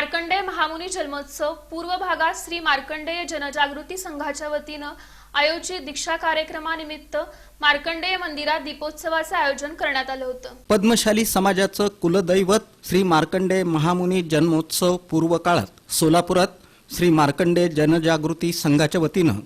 मार्कंडेय महामुनी जन्मोत्सव पूर्व भागात श्री मार्कंडेय जनजागृती संघाच्या वतीनं आयोजित दीक्षा कार्यक्रमानिमित्त मार्कंडेय मंदिरात दीपोत्सवाचं आयोजन करण्यात आलं होतं. पद्मशाली समाजाचं कुलदैवत श्री मार्कंडेय महामुनी जन्मोत्सव पूर्व काळात सोलापुरात श्री मार्कंडेय जनजागृती संघाच्या वतीनं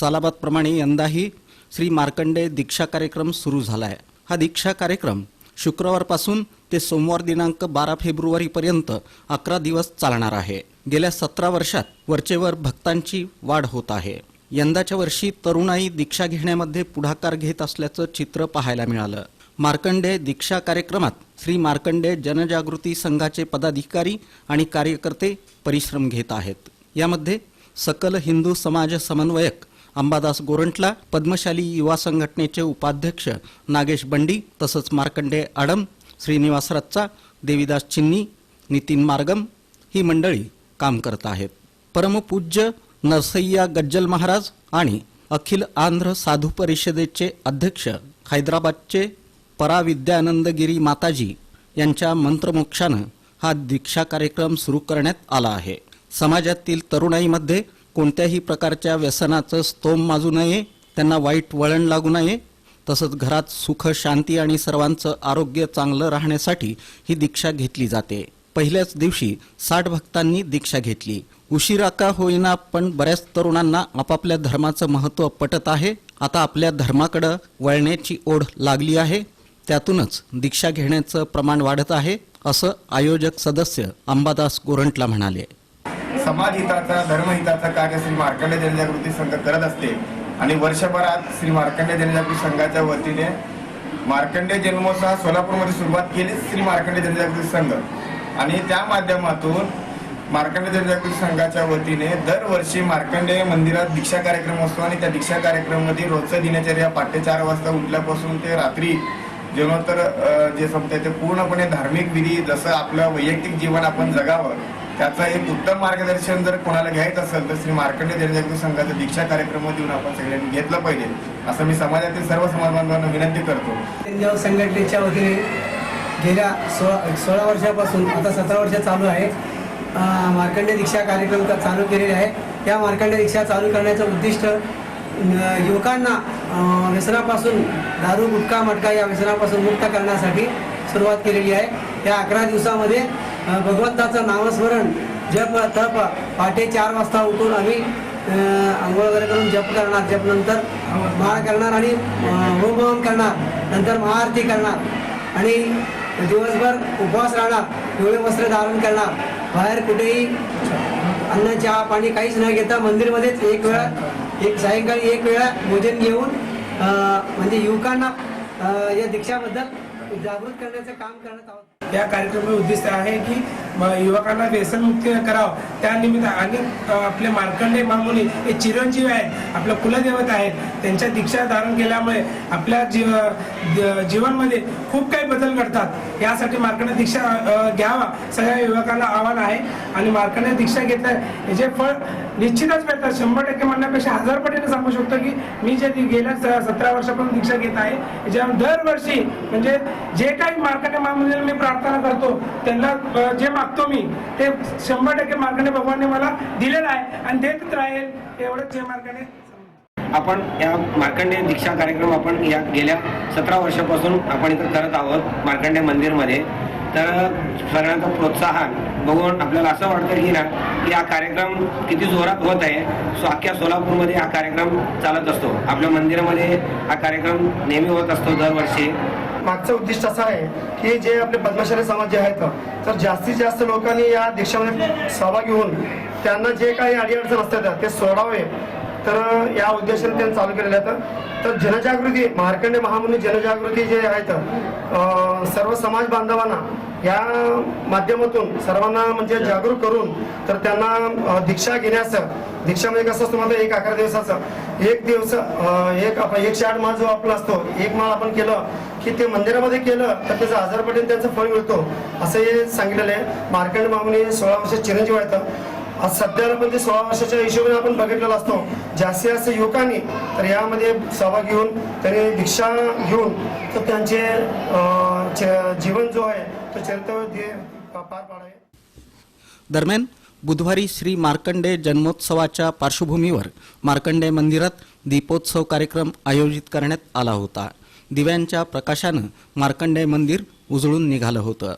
सालाबादप्रमाणे यंदाही श्री मार्कंडेय दीक्षा कार्यक्रम सुरू झाला आहे हा दीक्षा कार्यक्रम शुक्रवारपासून ते सोमवार दिनांक बारा फेब्रुवारीपर्यंत अकरा दिवस चालणार आहे. गेल्या सतरा वर्षात वरचेवर भक्तांची वाढ होत आहे. यंदाच्या वर्षी तरुणाई दीक्षा घेण्यामध्ये पुढाकार घेत असल्याचं चित्र पाहायला मिळालं. मार्कंडे दीक्षा कार्यक्रमात श्री मार्कंडे जनजागृती संघाचे पदाधिकारी आणि कार्यकर्ते परिश्रम घेत आहेत. यामध्ये सकल हिंदू समाज समन्वयक अंबादास गोरंटला पद्मशाली युवा संघटनेचे उपाध्यक्ष नागेश बंडी तसंच मार्कंडे आडम श्रीनिवास रच्चा देवीदास चिन्नी नितीन मार्गम ही मंडळी काम करत आहेत. परमपूज्य नरसय्या गज्जल महाराज आणि अखिल आंध्र साधू परिषदेचे अध्यक्ष हैदराबादचे पराविद्यानंदगिरी माताजी यांच्या मंत्रमोक्षानं हा दीक्षा कार्यक्रम सुरू करण्यात आला आहे. समाजातील तरुणाईमध्ये कोणत्याही प्रकारच्या व्यसनाचं स्तोम माजू नये त्यांना वाईट वळण लागू नये. तसंच घरात सुख शांती आणि सर्वांचं आरोग्य चांगलं राहण्यासाठी ही दीक्षा घेतली जाते. पहिल्याच दिवशी साठ भक्तांनी दीक्षा घेतली. उशिरा का होईना पण बऱ्याच तरुणांना आपापल्या धर्माचं महत्त्व पटत आहे. आता आपल्या धर्माकडं वळण्याची ओढ लागली आहे. त्यातूनच दीक्षा घेण्याचं प्रमाण वाढत आहे असं आयोजक सदस्य अंबादास गोरंटला म्हणाले. समाजहिताचं धर्महिताचं धर्महिताचा कार्य श्री मार्कंड जनजागृती संघ करत असते. आणि वर्षभरात श्री मार्कंड जनजागृती संघाच्या वतीने मार्कंडे जन्मोत्सव सोलापूरमध्ये सुरुवात केली श्री मार्कंडे जनजागृती संघ. आणि त्या माध्यमातून मार्कंडे जनजागृती संघाच्या वतीने दरवर्षी मार्कंडे मंदिरात दीक्षा कार्यक्रम असतो आणि त्या दीक्षा कार्यक्रमामध्ये रोजचं दिनचर्या पहाटे चार वाजता उठल्यापासून ते रात्री जेवणोत्तर जे संपते ते पूर्णपणे धार्मिक विधी जसं आपलं वैयक्तिक जीवन आपण जगावं त्याचं एक उत्तम मार्गदर्शन जर कोणाला घ्यायचं असेल तर श्री मार्कंडे जनजागृती संघाचा दीक्षा कार्यक्रम देऊन आपण सगळ्यांनी घेतलं पाहिजे. असं मी समाजातील सर्व समाज बांधवांना विनंती करतो. संघटनेच्या वतीने गेल्या सोळा सोळा वर्षापासून आता सतरा वर्ष चालू आहे. मार्कंडे दीक्षा कार्यक्रम चालू केलेले आहे. या मार्कंडे दीक्षा चालू करण्याचं उद्दिष्ट युवकांना व्यसनापासून दारू गुटखा मटका या व्यसनापासून मुक्त करण्यासाठी सुरुवात केलेली आहे. या अकरा दिवसामध्ये भगवंताचं नामस्मरण जप तप पहाटे चार वाजता उठून आम्ही आंघोळ वगैरे करून जप करणार. जप नंतर माळ करणार आणि अं, करणार. नंतर महाआरती करणार. आणि दिवसभर उपवास राहणार. पिवळे वस्त्र धारण करणार. बाहेर कुठेही अन्न चहा पाणी काहीच न घेता मंदिरमध्येच एक वेळा एक सायंकाळी एक वेळा भोजन घेऊन म्हणजे युवकांना या दीक्षाबद्दल जागृत करण्याचं काम करण्यात आहोत. या कार्यक्रमाचे उद्दिष्ट आहे की युवकांना व्यसनमुक्त करावं. त्यानिमित्त आणि आपले मार्कंडे मामुनी हे चिरंजीव आहेत आपलं कुलदेवत आहेत त्यांच्या दीक्षा धारण केल्यामुळे आपल्या जीव जीवनमध्ये खूप काही बदल घडतात. यासाठी मार्कंडे दीक्षा घ्यावा सगळ्या युवकांना आव्हान आहे. आणि मार्कंडे दीक्षा घेतल्या याचे फळ निश्चितच मिळतात. शंभर टक्के म्हणण्यापेक्षा हजार पटीने सांगू शकतो की मी जे गेल्या स- सतरा वर्षापासून दीक्षा घेत आहे याच्या दरवर्षी म्हणजे जे काही मार्कंडे महामुनीला मी प्रार्थना करतो. त्यांना जे मागतो मी ते शंभर टक्के मार्गाने भगवानने मला दिलेलं आहे आणि देत राहील एवढंच जे मार्गाने. आपण या मार्कंडे दीक्षा कार्यक्रम आपण या गेल्या सतरा वर्षापासून आपण इथं करत आहोत मार्कंडे मंदिरमध्ये. तर सगळ्यांचं प्रोत्साहन बघून आपल्याला असं वाटतं की ना की हा कार्यक्रम किती जोरात होत आहे. सो अख्ख्या सोलापूरमध्ये हा कार्यक्रम चालत असतो. आपल्या मंदिरामध्ये हा कार्यक्रम नेहमी होत असतो दरवर्षी. मागचं उद्दिष्ट असं आहे की जे आपले पद्मशाली समाज जे आहेत तर जास्तीत जास्त लोकांनी या दीक्षामध्ये सहभागी होऊन त्यांना जे काही अडीअडचण असतात ते सोडावे. तर या उद्देशाने त्यांनी चालू केलेलं आहेत तर जनजागृती मार्कंडे महामुनी जनजागृती जे आहेत सर्व समाज बांधवांना या माध्यमातून सर्वांना म्हणजे जागरूक करून तर त्यांना अं, दीक्षा घेण्यास म्हणजे कसं असतं माझं एक अकरा दिवसाचं एक दिवस एक आपण एकशे आठ माळ जो आपला असतो एक माळ आपण केलं की ते मंदिरामध्ये केलं तर त्याचं हजार त्यांचं फळ मिळतो असं हे सांगितलेलं आहे. मार्कंड मामुनी सोळा वर्ष चिरंजीव आहेत. आज सध्या पण सोळा वर्षाच्या हिशोबाने आपण बघितलेला असतो. जास्तीत जास्त युवकांनी तर यामध्ये सहभाग घेऊन त्यांनी दीक्षा घेऊन तर त्यांचे जीवन जो आहे तो चरित्र पार पाडावे. दरम्यान बुधवारी श्री मार्कंडे जन्मोत्सवाच्या पार्श्वभूमीवर मार्कंडे मंदिरात दीपोत्सव कार्यक्रम आयोजित करण्यात आला होता. दिव्यांच्या प्रकाशानं मार्कंडे मंदिर उजळून निघालं होतं.